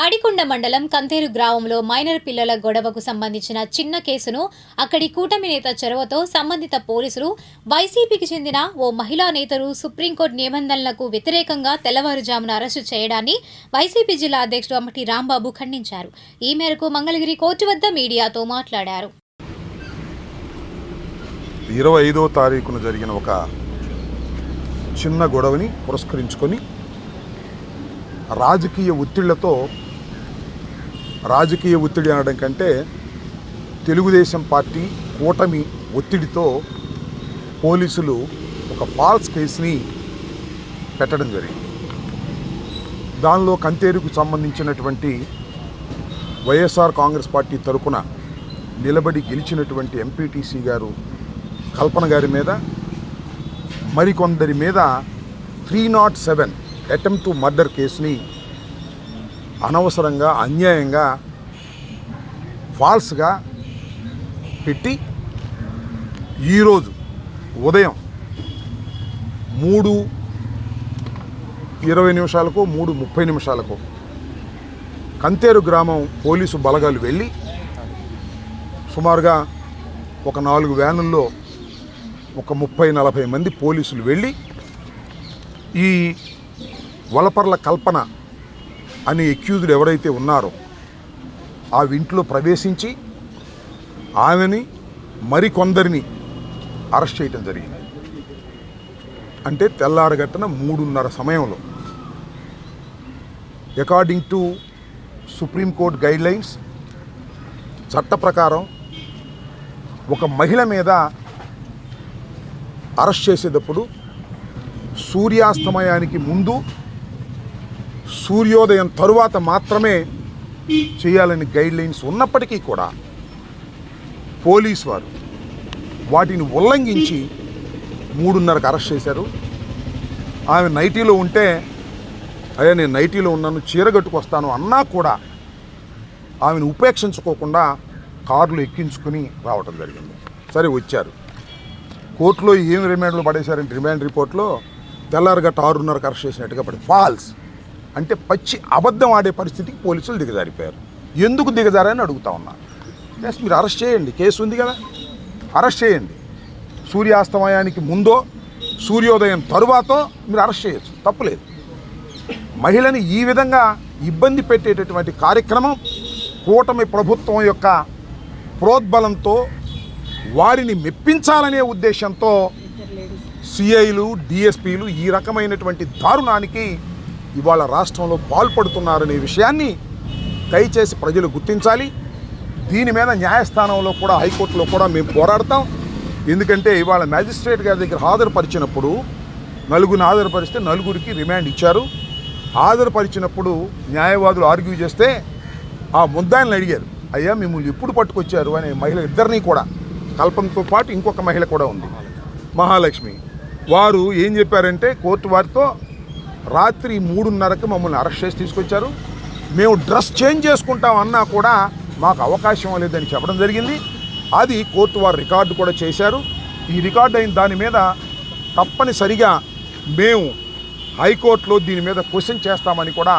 తాడికొండ మండలం కంతేరు గ్రామంలో మైనర్ పిల్లల గొడవకు సంబంధించిన చిన్న కేసును అక్కడి కూటమి నేత చొరవతో సంబంధిత పోలీసులు వైసీపీకి చెందిన ఓ మహిళా నేతలు సుప్రీంకోర్టు నిబంధనలకు వ్యతిరేకంగా తెల్లవారుజామున అరెస్టు చేయడాన్ని వైసీపీ జిల్లా అధ్యక్షుడు అమ్మటి రాంబాబు ఖండించారు. ఈ మేరకు మంగళగిరి కోర్టు వద్ద మీడియాతో మాట్లాడారు. ఇరవై ఐదో తారీఖున జరిగిన ఒక చిన్న గొడవని పురస్కరించుకొని రాజకీయ ఒత్తిళ్ళతో రాజకీయ ఒత్తిడి అనడం కంటే తెలుగుదేశం పార్టీ కూటమి ఒత్తిడితో పోలీసులు ఒక ఫాల్స్ కేసుని పెట్టడం జరిగింది. దానిలో కంతేరుకు సంబంధించినటువంటి వైఎస్ఆర్ కాంగ్రెస్ పార్టీ తరపున నిలబడి గెలిచినటువంటి ఎంపీటీసీ గారు కల్పన గారి మీద మరికొందరి మీద three not seven attempt to murder కేసుని అనవసరంగా అన్యాయంగా ఫాల్స్గా పెట్టి ఈరోజు ఉదయం మూడు ఇరవై నిమిషాలకు మూడు ముప్పై నిమిషాలకు కంతేరు గ్రామం పోలీసు బలగాలు వెళ్ళి సుమారుగా ఒక నాలుగు వ్యానుల్లో ఒక ముప్పై నలభై మంది పోలీసులు వెళ్ళి ఈ వలపర్ల కల్పన అనే ఎక్యూజ్డ్ ఎవరైతే ఉన్నారో ఆ ఇంట్లో ప్రవేశించి ఆమెని మరికొందరిని అరెస్ట్ చేయటం జరిగింది. అంటే తెల్లారగట్టన మూడున్నర సమయంలో. According to supreme court guidelines చట్ట ప్రకారం ఒక మహిళ మీద అరెస్ట్ చేసేటప్పుడు సూర్యాస్తమయానికి ముందు సూర్యోదయం తరువాత మాత్రమే చేయాలని గైడ్ లైన్స్ ఉన్నప్పటికీ కూడా పోలీస్ వారు వాటిని ఉల్లంఘించి మూడున్నరకు అరెస్ట్ చేశారు. ఆమె నైటీలో ఉంటే అయ్యా నేను నైటీలో ఉన్నాను చీర కట్టుకొస్తాను అన్నా కూడా ఆమెను ఉపేక్షించుకోకుండా కార్లు ఎక్కించుకుని రావటం జరిగింది. సరే వచ్చారు. కోర్టులో ఏం రిమాండ్లు పడేశారంటే రిమాండ్ రిపోర్ట్లో తెల్లారగట్ట ఆరున్నరకు అరెస్ట్ చేసినట్టుగా పడి ఫాల్స్. అంటే పచ్చి అబద్ధం ఆడే పరిస్థితికి పోలీసులు దిగజారిపోయారు. ఎందుకు దిగజారని అడుగుతా ఉన్నా. ఎస్ మీరు అరెస్ట్ చేయండి. కేసు ఉంది కదా? అరెస్ట్ చేయండి. సూర్యాస్తమయానికి ముందో సూర్యోదయం తరువాతో మీరు అరెస్ట్ చేయొచ్చు. తప్పులేదు. మహిళని ఈ విధంగా ఇబ్బంది పెట్టేటటువంటి కార్యక్రమం కూటమి ప్రభుత్వం యొక్క ప్రోద్బలంతో వారిని మెప్పించాలనే ఉద్దేశంతో సిఐలు డిఎస్పీలు ఈ రకమైనటువంటి దారుణానికి ఇవాళ రాష్ట్రంలో పాల్పడుతున్నారనే విషయాన్ని దయచేసి ప్రజలు గుర్తించాలి. దీని మీద న్యాయస్థానంలో కూడా హైకోర్టులో కూడా మేము పోరాడతాం. ఎందుకంటే ఇవాళ మ్యాజిస్ట్రేట్ గారి దగ్గర హాజరుపరిచినప్పుడు నలుగురిని హాజరుపరిస్తే నలుగురికి రిమాండ్ ఇచ్చారు. హాజరుపరిచినప్పుడు న్యాయవాదులు ఆర్గ్యూ చేస్తే ఆ ముద్దాయిని అడిగారు. అయ్యా మిమ్మల్ని ఎప్పుడు పట్టుకొచ్చారు? అనే మహిళ ఇద్దరిని కూడా కల్పనతో పాటు ఇంకొక మహిళ కూడా ఉంది. మహాలక్ష్మి వారు ఏం చెప్పారంటే కోర్టు వారితో రాత్రి మూడున్నరకు మమ్మల్ని అరెస్ట్ చేసి తీసుకొచ్చారు. మేము డ్రెస్ చేంజ్ చేసుకుంటాం అన్నా కూడా మాకు అవకాశం లేదని చెప్పడం జరిగింది. అది కోర్టు వారు రికార్డు కూడా చేశారు. ఈ రికార్డు అయిన దాని మీద తప్పనిసరిగా మేము హైకోర్టులో దీని మీద క్వశ్చన్ చేస్తామని కూడా